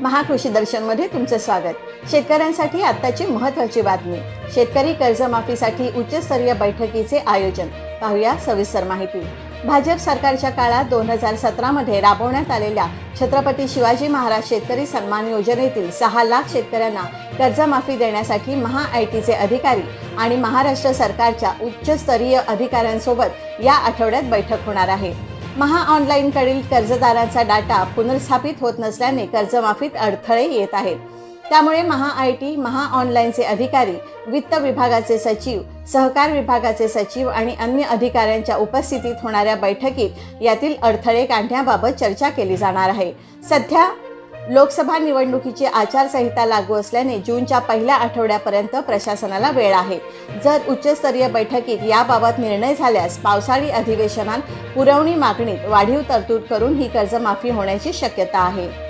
महाकृषी दर्शनमध्ये तुमचं स्वागत. शेतकऱ्यांसाठी आत्ताची महत्त्वाची बातमी. शेतकरी कर्जमाफीसाठी उच्चस्तरीय बैठकीचे आयोजन. पाहूया सविस्तर माहिती. भाजप सरकारच्या काळात दोन हजार सतरामध्ये राबवण्यात आलेल्या छत्रपती शिवाजी महाराज शेतकरी सन्मान योजनेतील सहा लाख शेतकऱ्यांना कर्जमाफी देण्यासाठी महा आय टीचे अधिकारी आणि महाराष्ट्र सरकारच्या उच्चस्तरीय अधिकाऱ्यांसोबत या आठवड्यात बैठक होणार आहे. महा ऑनलाईनकडील कर्जदारांचा डाटा पुनर्स्थापित होत नसल्याने कर्जमाफीत अडथळे येत आहेत. त्यामुळे महा आय टी महा ऑनलाईनचे अधिकारी वित्त विभागाचे सचिव सहकार विभागाचे सचिव आणि अन्य अधिकाऱ्यांच्या उपस्थितीत होणाऱ्या बैठकीत यातील अडथळे काढण्याबाबत चर्चा केली जाणार आहे. सध्या लोकसभा निवडणुकीची आचारसंहिता लागू असल्याने जूनच्या पहिल्या आठवड्यापर्यंत प्रशासनाला वेळ आहे. जर उच्चस्तरीय बैठकीत याबाबत निर्णय झाल्यास पावसाळी अधिवेशनात पुरवणी मागणीत वाढीव तरतूद करून ही कर्जमाफी होण्याची शक्यता आहे.